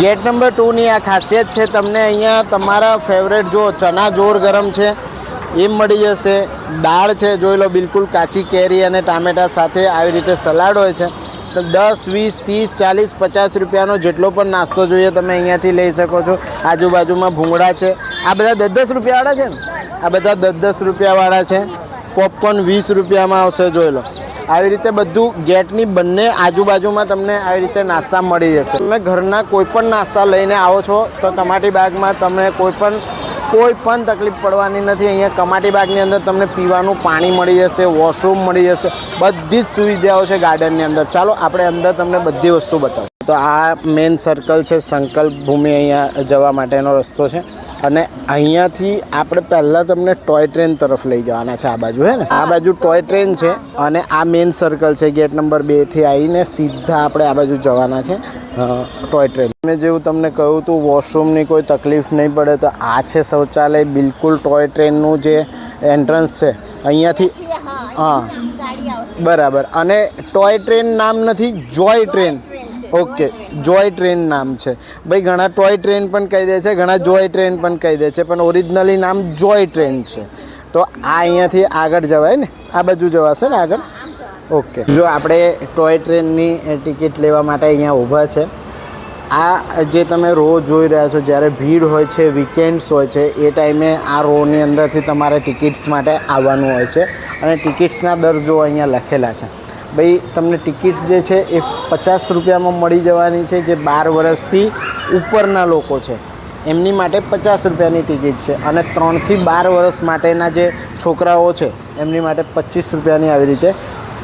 Gate number ટુની આ ખાસિયત છે તમને અહીંયા તમારા ફેવરેટ જો ચના જોર ગરમ છે, એ મળી જશે. દાળ છે, જોઈ લો, બિલકુલ કાચી કેરી અને ટામેટા સાથે આવી રીતે સલાડ હોય છે. તો દસ, વીસ, ત્રીસ, ચાલીસ, પચાસ રૂપિયાનો જેટલો પણ નાસ્તો જોઈએ તમે અહીંયાથી લઈ શકો છો. આજુબાજુમાં ભૂંગળા છે. આ બધા દસ દસ રૂપિયાવાળા છે ને? આ બધા દસ દસ રૂપિયાવાળા છે. પોપકોર્ન વીસ રૂપિયામાં આવશે, જોઈ લો. આવી રીતે બધું ગેટની બંને આજુબાજુમાં તમને આવી રીતે નાસ્તા મળી જશે. તમે ઘરના કોઈ પણ નાસ્તા લઈને આવો છો, તો કમાટી બાગમાં તમને કોઈ પણ કોઈ પણ તકલીફ પડવાની નથી. અહીંયા કમાટી બાગની અંદર તમને પીવાનું પાણી મળી જશે, વોશરૂમ મળી જશે, બધી જ સુવિધાઓ છે ગાર્ડનની અંદર. ચાલો, આપણે અંદર તમને બધી વસ્તુ બતાવો. તો આ મેઇન સર્કલ છે સંકલ્પ ભૂમિ અહીંયા જવા માટેનો રસ્તો છે. અને અહીંયાથી આપણે પહેલાં તમને ટોય ટ્રેન તરફ લઈ જવાના છે આ બાજુ હે ને? આ બાજુ ટોય ટ્રેન છે અને આ મેઇન સર્કલ છે ગેટ નંબર બેથી આવીને સીધા આપણે આ બાજુ જવાના છે ટોય ટ્રેન મેં જેવું તમને કહ્યું હતું વોશરૂમની કોઈ તકલીફ નહીં પડે તો આ છે શૌચાલય બિલકુલ ટોય ટ્રેનનું જે એન્ટ્રન્સ છે અહીંયાથી હા બરાબર. અને ટોય ટ્રેન નામ નથી joy train okay, joy train નામ છે. ભાઈ, ઘણા ટોય ટ્રેન પણ કહી દે છે, ઘણા જોય ટ્રેન પણ કહી દે છે, પણ ઓરિજિનલી નામ જોય ટ્રેન છે. તો આ અહીંયાથી આગળ જવાય ને? આ બાજુ જવાશે ને આગળ? ઓકે. જો આપણે ટોય ટ્રેનની ટિકિટ લેવા માટે અહીંયા ઊભા છે. આ જે તમે રો જોઈ રહ્યા છો, જ્યારે ભીડ હોય છે વીકેન્ડ્સ હોય છે, એ ટાઈમે આ રોની અંદરથી તમારે ટિકિટ્સ માટે આવવાનું હોય છે. અને ટિકિટ્સના દર જો અહીંયા લખેલા છે. ભાઈ, તમને ટિકિટ્સ જે છે એ પચાસ રૂપિયામાં મળી જવાની છે, જે બાર વર્ષથી ઉપરના લોકો છે. એમની માટે પચાસ રૂપિયાની ટિકિટ છે અને ત્રણથી બાર વર્ષ માટેના જે છોકરાઓ છે, એમની માટે પચીસ રૂપિયાની આવી રીતે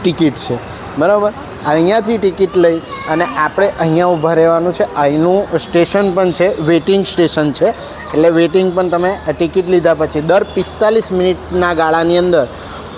ટિકિટ છે. બરાબર? અહીંયાથી ટિકિટ લઈ અને આપણે અહીંયા ઊભા રહેવાનું છે. અહીંનું સ્ટેશન પણ છે વેઇટિંગ સ્ટેશન છે. એટલે વેઇટિંગ પણ તમે ટિકિટ લીધા પછી દર પિસ્તાલીસ મિનિટના ગાળાની અંદર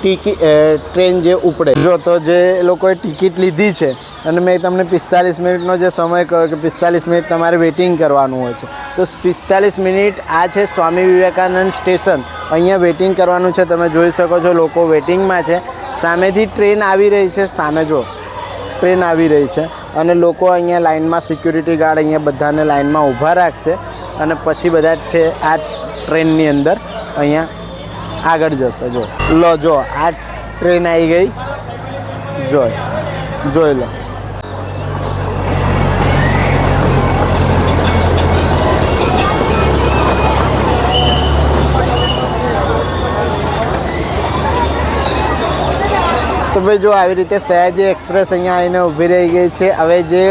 ટિકિટ ટ્રેન જે ઉપડે. જો તો જે લોકોએ ટિકિટ લીધી છે, અને મેં તમને પિસ્તાલીસ મિનિટનો જે સમય કહ્યો કે પિસ્તાલીસ મિનિટ તમારે વેઇટિંગ કરવાનું હોય છે. તો પિસ્તાલીસ મિનિટ આ છે સ્વામી વિવેકાનંદ સ્ટેશન. અહીંયા વેઇટિંગ કરવાનું છે, તમે જોઈ શકો છો લોકો વેઇટિંગમાં છે. સામેથી ટ્રેન આવી રહી છે, સામે જો. ટ્રેન આવી રહી છે, અને લોકો અહીંયા લાઇનમાં સિક્યુરિટી ગાર્ડ અહીંયા બધાને લાઇનમાં ઊભા રાખશે, અને પછી બધા છે આ ટ્રેનની અંદર અહીંયા આગળ જશે, જો. લો, જો, આ ટ્રેન આવી ગઈ. જોય જોઈ લો. તો ભાઈ, જો, આવી રીતે સયાજી એક્સપ્રેસ અહીંયા આવીને ઊભી રહી ગઈ છે. હવે જે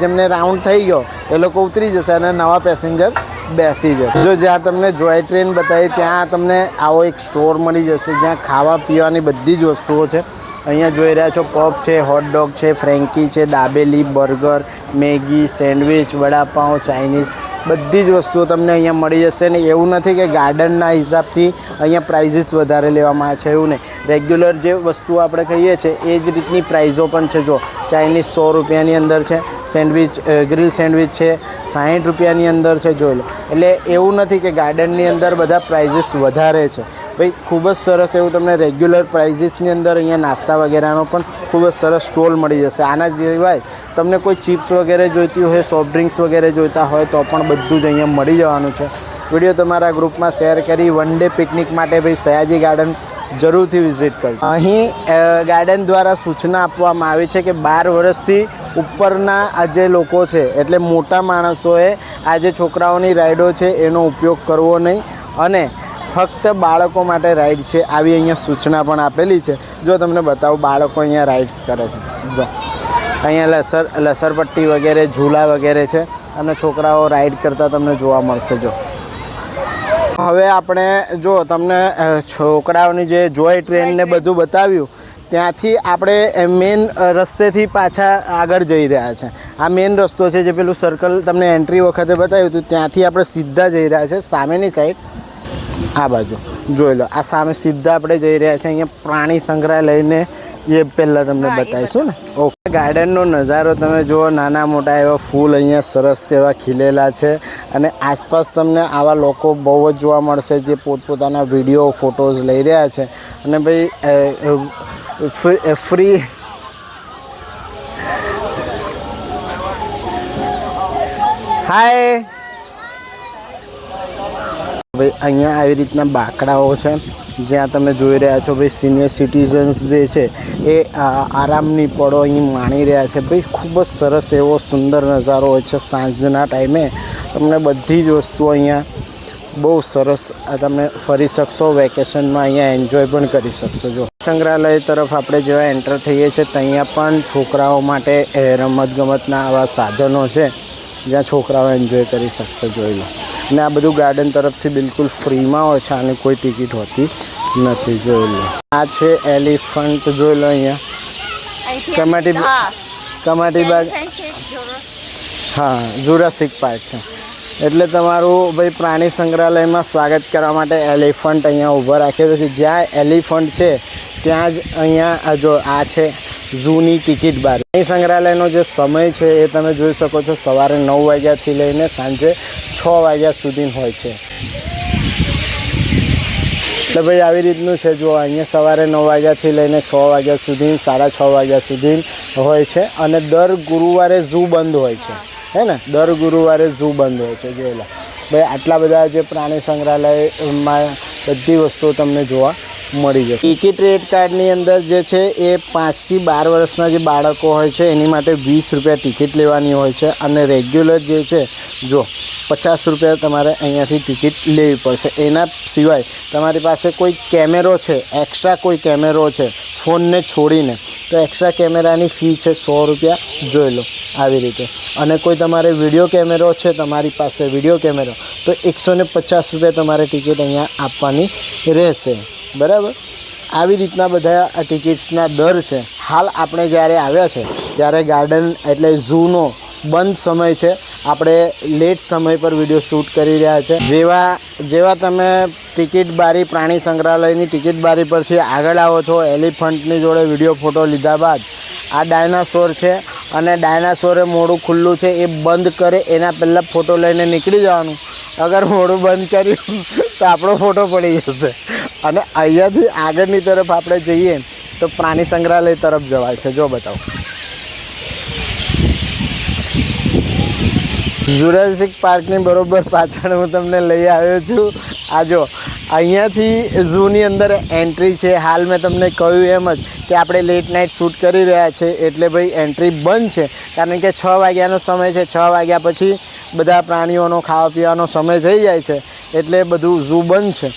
જેમને રાઉન્ડ થઈ ગયો, એ લોકો ઉતરી જશે અને નવા પેસેન્જર બેસી જશે. જો જ્યાં તમને જોય ટ્રેન બતાવી, ત્યાં તમને આવો એક સ્ટોર મળી જશે, જ્યાં ખાવા પીવાની બધી જ વસ્તુઓ છે. અહીંયા જોઈ રહ્યા છો, પફ છે હોટડોગ છે ફ્રેન્કી છે, dabeli burger Maggi sandwich vada pav Chinese બધી જ વસ્તુઓ તમને અહીંયા મળી જશે ને એવું નથી કે ગાર્ડનના હિસાબથી અહીંયા પ્રાઇઝીસ વધારે લેવામાં આવે છે, એવું નહીં. રેગ્યુલર જે વસ્તુઓ આપણે કહીએ છીએ, એ જ રીતની પ્રાઇઝો પણ છે. જો ચાઇનીઝ સો રૂપિયાની અંદર છે સેન્ડવિચ ગ્રીલ સેન્ડવિચ છે, સાહીઠ રૂપિયાની અંદર છે, જોઈ લો. એટલે એવું નથી કે ગાર્ડનની અંદર બધા પ્રાઇઝીસ વધારે છે. ભાઈ, ખૂબ જ સરસ એવું તમને રેગ્યુલર પ્રાઇઝીસની અંદર અહીંયા નાસ્તા વગેરેનો પણ ખૂબ જ સરસ સ્ટોલ મળી જશે. આના સિવાય તમને કોઈ ચિપ્સ વગેરે જોઈતી હોય સોફ્ટ ડ્રિંક્સ વગેરે જોઈતા હોય તો પણ બધું જ અહીંયા મળી જવાનું છે. વીડિયો તમારા ગ્રુપમાં શેર કરી વન ડે પિકનિક માટે ભાઈ સયાજી ગાર્ડન જરૂરથી વિઝિટ કરજો. અહીં ગાર્ડન દ્વારા સૂચના આપવામાં આવી છે કે બાર વર્ષથી ઉપરના આ જે લોકો છે, એટલે મોટા માણસોએ આ જે છોકરાઓની રાઈડો છે એનો ઉપયોગ કરવો નહીં. અને ફક્ત બાળકો માટે રાઈડ છે આવી અહીંયા સૂચના પણ આપેલી છે. જો તમને બતાવું, બાળકો અહીંયા રાઇડ્સ કરે છે. જો. અહીંયા લસર, લસરપટ્ટી વગેરે, ઝૂલા વગેરે છે અને છોકરાઓ રાઇડ કરતા તમને જોવા મળશે, જો. હવે આપણે, જો, તમને છોકરાઓની જે જોય ટ્રેનને બધું બતાવ્યું, ત્યાંથી આપણે મેઇન રસ્તેથી પાછા આગળ જઈ રહ્યા છે. આ મેઇન રસ્તો છે જે પેલું સર્કલ તમને એન્ટ્રી વખતે બતાવ્યું હતું, ત્યાંથી આપણે સીધા જઈ રહ્યા છે, સામેની સાઈડ આ બાજુ. જોઈ લો આ સામે સીધા આપણે જઈ રહ્યા છીએ અહીંયા પ્રાણી સંગ્રહાલયને એ પહેલાં તમને બતાવીશું ને. ઓકે ગાર્ડનનો નજારો તમે જુઓ નાના મોટા એવા ફૂલ અહીંયા સરસ એવા ખીલેલા છે. અને આસપાસ તમને આવા લોકો બહુ જ જોવા મળશે જે પોતપોતાના વીડિયો ફોટોઝ લઈ રહ્યા છે. અને ભાઈ ફ્રી. હાય. ભાઈ, અહીંયા આવી રીતના બાકડાઓ છે, જ્યાં તમે જોઈ રહ્યા છો ભાઈ સિનિયર સિટીઝન્સ જે છે, એ આરામની પળો અહીં માણી રહ્યા છે. ભાઈ, ખૂબ જ સરસ એવો સુંદર નજારો હોય છે સાંજના ટાઈમે. તમને બધી જ વસ્તુઓ અહીંયા બહુ સરસ તમે ફરી શકશો વેકેશનમાં અહીંયા એન્જોય પણ કરી શકશો. જો સંગ્રહાલય તરફ આપણે જેવા એન્ટર થઈએ છીએ, ત્યાં પણ છોકરાઓ માટે રમતગમતના આવા સાધનો છે, જ્યાં છોકરાઓ એન્જોય કરી શકશે, જોઈ લો. અને આ બધું ગાર્ડન તરફથી બિલકુલ ફ્રીમાં હોય છે આની કોઈ ટિકિટ હોતી નથી જોઈ લો. આ છે એલિફન્ટ જોઈ લો અહીંયા. કમાટી કમાટી બાગ હા જુરાસિક પાર્ક છે. એટલે તમારું ભાઈ પ્રાણી સંગ્રહાલયમાં સ્વાગત કરવા માટે એલિફન્ટ અહીંયા ઊભો રાખ્યો છે. જ્યાં એલિફન્ટ છે ત્યાં જ અહીંયા આ જો આ છે ઝૂની ટિકિટ બાર અહીં સંગ્રહાલયનો જે સમય છે એ તમે જોઈ શકો છો, સવારે નવ વાગ્યાથી લઈને સાંજે છ વાગ્યા સુધી હોય છે. એટલે ભાઈ આવી રીતનું છે જો અહીંયા સવારે નવ વાગ્યાથી લઈને છ વાગ્યા સુધી, સાડા છ વાગ્યા સુધી હોય છે અને દર ગુરુવારે ઝૂ બંધ હોય છે. હે ને? દર ગુરુવારે ઝૂ બંધ હોય છે, જોયેલા. ભાઈ, આટલા બધા જે પ્રાણી સંગ્રહાલયમાં બધી વસ્તુઓ તમને જોવા મળી જશે. ટિકિટ રેટ કાર્ડની અંદર જે છે એ પાંચથી બાર વર્ષના જે બાળકો હોય છે, એની માટે વીસ રૂપિયા ટિકિટ લેવાની હોય છે અને રેગ્યુલર જે છે, જો પચાસ રૂપિયા તમારે અહીંયાથી ટિકિટ લેવી પડશે. એના સિવાય તમારી પાસે કોઈ કેમેરો છે, એક્સ્ટ્રા કોઈ કેમેરો છે, ફોનને છોડીને, તો એક્સ્ટ્રા કેમેરાની ફી છે સો રૂપિયા, જોઈ લો આવી રીતે. અને કોઈ તમારે વીડિયો કેમેરો છે, તમારી પાસે વીડિયો કેમેરો, તો એકસો પચાસ રૂપિયા તમારે ટિકિટ અહીંયા આપવાની રહેશે. બરાબર? આવી રીતના બધા આ ટિકિટ્સના દર છે. હાલ આપણે જ્યારે આવ્યા છે, ત્યારે ગાર્ડન એટલે ઝૂનો બંધ સમય છે. આપણે લેટ સમય પર વીડિયો શૂટ કરી રહ્યા છે. જેવા જેવા તમે ટિકિટ બારી પ્રાણી સંગ્રહાલયની ટિકિટ બારી પરથી આગળ આવો છો, એલિફન્ટની જોડે વીડિયો ફોટો લીધા બાદ, આ ડાયનાસોર છે અને ડાયનાસોરે મોડું ખુલ્લું છે, એ બંધ કરે, એના પહેલાં ફોટો લઈને નીકળી જવાનું. અગર મોડું બંધ કર્યું, તો આપણો ફોટો પડી જશે. અને અહીંયાથી આગળની તરફ આપણે જઈએ તો પ્રાણી સંગ્રહાલય તરફ જવાય છે. જો બતાવો. જુરાસિક પાર્કની બરોબર પાછળ હું તમને લઈ આવ્યો છું. આ જો, અહીંયાથી ઝૂની અંદર એન્ટ્રી છે. હાલ મેં તમને કહ્યું એમ જ કે આપણે લેટ નાઇટ શૂટ કરી રહ્યા છે એટલે ભાઈ એન્ટ્રી બંધ છે. કારણ કે છ વાગ્યાનો સમય છે. છ વાગ્યા પછી બધા પ્રાણીઓનો ખાવા પીવાનો સમય થઈ જાય છે. એટલે બધું ઝૂ બંધ છે.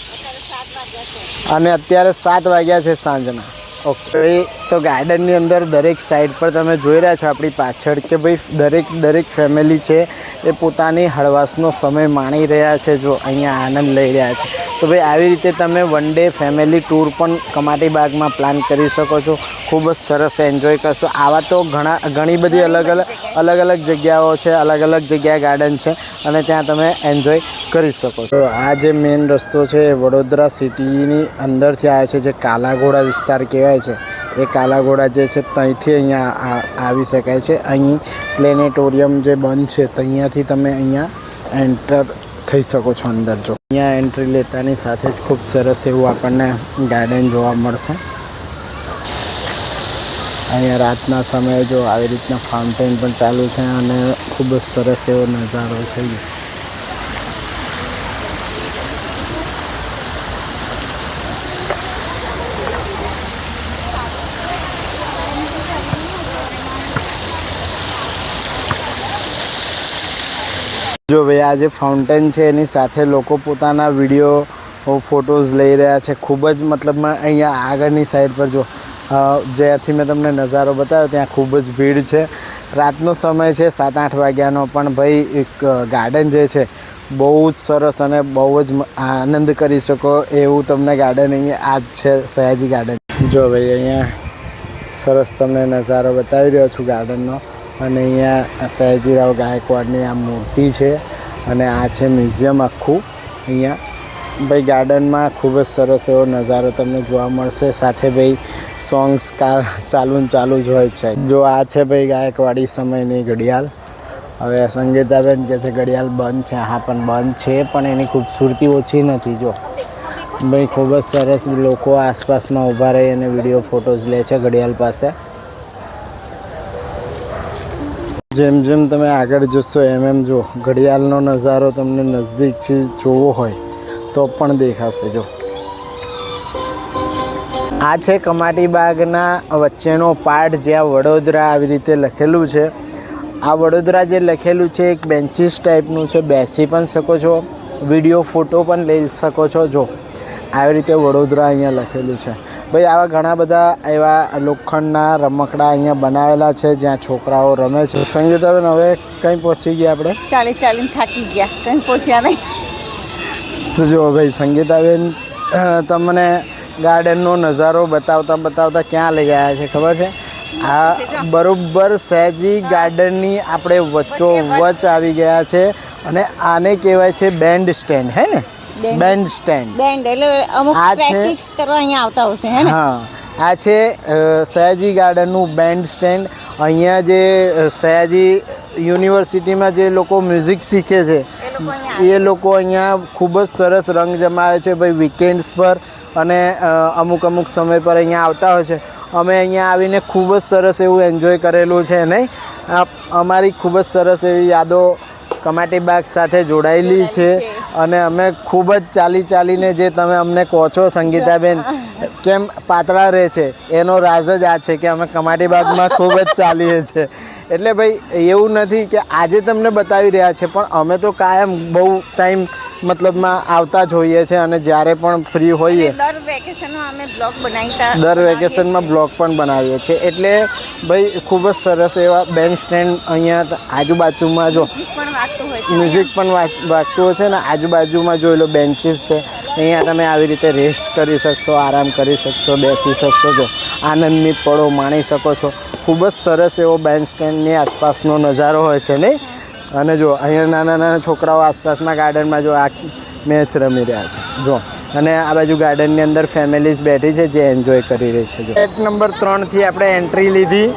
અને અત્યારે સાત વાગ્યા છે સાંજના. ઓકે તો ગાર્ડનની અંદર દરેક સાઈડ પર તમે જોઈ રહ્યા છો આપણી પાછળ કે ભાઈ દરેક દરેક ફેમિલી છે એ પોતાની હળવાશનો સમય માણી રહ્યા છે જો અહીંયા આનંદ લઈ રહ્યા છે. તો ભાઈ આવી રીતે તમે વન ડે ફેમિલી ટૂર પણ કમાટી બાગમાં પ્લાન કરી શકો છો. ખૂબ જ સરસ એન્જોય કરશો. આવા તો ઘણા, ઘણી બધી અલગ અલગ અલગ અલગ જગ્યાઓ છે, અલગ અલગ જગ્યા ગાર્ડન છે અને ત્યાં તમે એન્જોય કરી શકો છો. આ જે મેઇન રસ્તો છે એ વડોદરા સિટીની અંદરથી આવે છે, જે કાલાઘોડા વિસ્તાર કહેવાય છે. એ કાલાઘોડા જે છે ત્યાંથી અહીંયા આવી શકાય છે. અહીં પ્લેનેટોરિયમ જે બંધ છે, ત્યાંથી તમે અહીંયા એન્ટર થઈ શકો છો અંદર જો. અહીંયા એન્ટ્રી લેતાની સાથે જ ખૂબ સરસ એવું આપણને ગાર્ડન જોવા મળશે. અહીંયા રાતના સમયે જો આવી રીતના ફાઉન્ટેન પણ ચાલુ છે અને ખૂબ જ સરસ એવો નજારો છે. જો ભાઈ, આ જે ફાઉન્ટેન છે, એની સાથે લોકો પોતાના વીડિયો ફોટોઝ લઈ રહ્યા છે. ખૂબ જ મતલબમાં અહીંયા આગળની સાઈડ પર જો જ્યાંથી મેં તમને નજારો બતાવ્યો, ત્યાં ખૂબ જ ભીડ છે. રાતનો સમય છે સાત આઠ વાગ્યાનો, પણ ભાઈ એક ગાર્ડન જે છે, બહુ જ સરસ અને બહુ જ આનંદ કરી શકો એવું તમને ગાર્ડન અહીંયા આ જ છે સયાજી ગાર્ડન જો ભાઈ, અહીંયા સરસ તમને નજારો બતાવી રહ્યો છું ગાર્ડનનો અને અહીંયા સયાજીરાવ ગાયકવાડની આ મૂર્તિ છે અને આ છે મ્યુઝિયમ આખું અહીંયા. ભાઈ ગાર્ડનમાં ખૂબ જ સરસ એવો નજારો તમને જોવા મળશે. સાથે ભાઈ સોંગ્સ કાર ચાલુ ને ચાલુ જ હોય છે. જો આ છે ભાઈ ગાયકવાડી સમયની ઘડિયાળ. હવે સંગીતાબેન કહે છે ઘડિયાળ બંધ છે. હા, પણ બંધ છે, પણ એની ખૂબસૂરતી ઓછી નથી, જો. ભાઈ ખૂબ જ સરસ લોકો આસપાસમાં ઊભા રહી અને વીડિયો ફોટોઝ લે છે ઘડિયાળ પાસે. જેમ જેમ તમે આગળ જશો, એમ એમ જો. ઘડિયાળનો નજારો તમને નજદીકથી જોવો હોય, તો પણ દેખાશે, જો. આ છે કમાટી બાગના વચ્ચેનો પાર્ટ જ્યાં વડોદરા આવી રીતે લખેલું છે. આ વડોદરા જે લખેલું છે એક બેન્ચીસ ટાઈપનું છે. બેસી પણ શકો છો વીડિયો ફોટો પણ લઈ શકો છો. જો આવી રીતે વડોદરા અહીંયા લખેલું છે. ભાઈ આવા ઘણા બધા એવા લોખંડના રમકડા અહીંયા બનાવેલા છે જ્યાં છોકરાઓ રમે છે. સંગીતાબેન હવે કંઈ પહોંચી ગયા આપણે? ચાલી ચાલીને થાકી ગયા. કંઈ પહોંચ્યા નહીં. તો જુઓ ભાઈ સંગીતાબેન તમને ગાર્ડનનો નજારો બતાવતા બતાવતા ક્યાં લઈ ગયા છે ખબર છે? આ બરોબર સહેજી ગાર્ડનની આપણે વચ્ચો વચ આવી ગયા છે અને આને કહેવાય છે બેન્ડ સ્ટેન્ડ હે ને? Band stand. બેન્ડ એટલે અમુક પ્રેક્ટિસ કરવા અહીંયા આવતા હશે હે ને? હા આ છે સયાજી ગાર્ડનનું બેન્ડ સ્ટેન્ડ. અહીંયા જે સયાજી યુનિવર્સિટીમાં જે લોકો મ્યુઝિક શીખે છે એ લોકો અહીંયા ખૂબ જ સરસ રંગ જમાવે છે. ભાઈ વીકેન્ડ્સ પર અને અમુક અમુક સમય પર અહીંયા આવતા હોય છે. અમે અહીંયા આવીને ખૂબ જ સરસ એવું એન્જોય કરેલું છે નહીં? આ અમારી ખૂબ જ સરસ એવી યાદો કમાટી બાગ સાથે જોડાયેલી છે અને અમે ખૂબ જ ચાલી ચાલીને જે તમે અમને કહો છો સંગીતાબેન કેમ પાતળા રહે છે? એનો રાજ જ આ છે કે અમે કમાટી બાગમાં ખૂબ જ ચાલીએ છીએ. એટલે ભાઈ એવું નથી કે આજે તમને બતાવી રહ્યા છે પણ અમે તો કાયમ બહુ ટાઈમ મતલબમાં આવતા જ હોઈએ છીએ અને જ્યારે પણ ફ્રી હોઈએ. દર વેકેશનમાં અમે બ્લોગ બનાવીતા દર વેકેશનમાં બ્લોગ પણ બનાવીએ છીએ. એટલે ભાઈ ખૂબ જ સરસ એવા બેન્ડ સ્ટેન્ડ અહીંયા આજુબાજુમાં જો મ્યુઝિક પણ વાગતું હોય છે. ને આજુબાજુમાં જોઈ લો બેન્ચીસ છે. અહીંયા તમે આવી રીતે રેસ્ટ કરી શકશો આરામ કરી શકશો બેસી શકશો જો આનંદની પળો માણી શકો છો. ખૂબ જ સરસ એવો બેન્ડ સ્ટેન્ડની આસપાસનો નજારો હોય છે, નહીં? અને જો, અહીંયા નાના નાના છોકરાઓ આસપાસના ગાર્ડનમાં જો આ મેચ રમી રહ્યા છે. જો, અને આ બાજુ ગાર્ડનની અંદર ફેમિલીઝ બેઠી છે જે એન્જોય કરી રહી છે, જો. એક નંબર ત્રણથી આપણે એન્ટ્રી લીધી.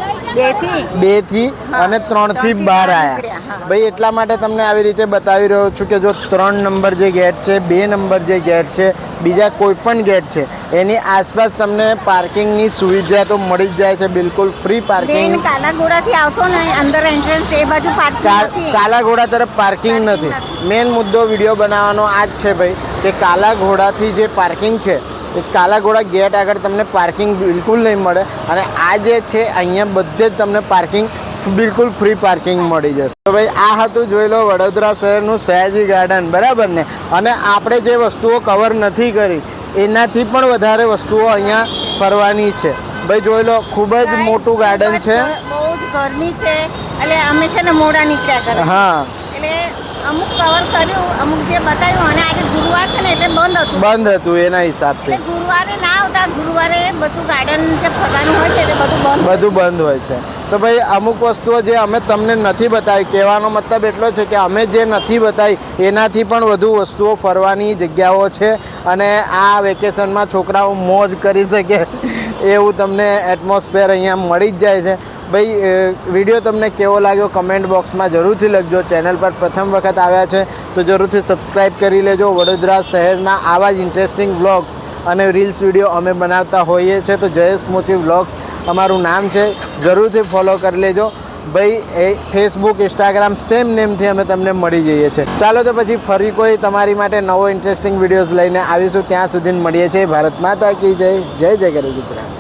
બેથી અને ત્રણથી બહાર આવ્યા ભાઈ એટલા માટે તમને આવી રીતે બતાવી રહ્યો છું કે જો ત્રણ નંબર જે ગેટ છે બે નંબર જે ગેટ છે બીજા કોઈ પણ ગેટ છે એની આસપાસ તમને પાર્કિંગની સુવિધા તો મળી જ જાય છે બિલકુલ ફ્રી પાર્કિંગ. કાલાઘોડાથી આવશો ને અંદર એન્ટ્રન્સ એ બાજુ પાર્કિંગ નથી. કાલા ઘોડા તરફ પાર્કિંગ નથી. મેન મુદ્દો વીડિયો બનાવવાનો આ જ છે ભાઈ કે કાલા ઘોડાથી જે પાર્કિંગ છે એ કાલા ગેટ આગળ તમને પાર્કિંગ બિલકુલ નહીં મળે. અને આ જે છે અહીંયા બધે જ તમને પાર્કિંગ બિલકુલ ફ્રી પાર્કિંગ મળી જશે. તો ભાઈ આ હતું જોઈ લો વડોદરા શહેરનું સયાજી ગાર્ડન બરાબર ને? અને આપણે જે વસ્તુઓ કવર નથી કરી એનાથી પણ વધારે વસ્તુઓ અહીંયા ફરવાની છે. ભાઈ જોઈ લો ખૂબ જ મોટું ગાર્ડન છે. બહુ જ ગરમી છે એટલે અમે છે ને મોડા નીકળ્યા હા. એટલે અમુક કવર કર્યું અમુક જે બતાવ્યું અને આજે ગુરુવાર છે ને એટલે બંધ હતું. બંધ હતું એના હિસાબથી. ગુરુવારે ના આવતા ગુરુવારે બધું ગાર્ડન જે ફરવાનું હોય છે તે બધું બંધ બધું બંધ હોય છે. તો ભાઈ અમુક વસ્તુઓ જે અમે તમને નથી બતાવી કહેવાનો મતલબ એટલો છે કે અમે જે નથી બતાવી એનાથી પણ વધુ વસ્તુઓ ફરવાની જગ્યાઓ છે. અને આ વેકેશનમાં છોકરાઓ મોજ કરી શકે એવું તમને એટમોસ્ફિયર અહીંયા મળી જ જાય છે. ભાઈ વીડિયો તમને કેવો લાગ્યો કમેન્ટ બોક્સમાં જરૂરથી લખજો. ચેનલ પર પ્રથમ વખત આવ્યા છે તો જરૂરથી સબસ્ક્રાઈબ કરી લેજો. વડોદરા શહેરના આવા જ ઇન્ટરેસ્ટિંગ વ્લોગ્સ અને રીલ્સ વીડિયો અમે બનાવતા હોઈએ છીએ. તો જયેશ મોચી વ્લોગ્સ અમારું નામ છે. જરૂરથી ફોલો કરી લેજો. ભાઈ, એ ફેસબુક ઇન્સ્ટાગ્રામ સેમ નેમથી અમે તમને મળી જઈએ છીએ. ચાલો તો પછી ફરી કોઈ તમારી માટે નવો ઇન્ટરેસ્ટિંગ વિડીયોઝ લઈને આવીશું. ત્યાં સુધી મળીએ છીએ. ભારત માતા કી જય. જય જય કરે ગુજરાત.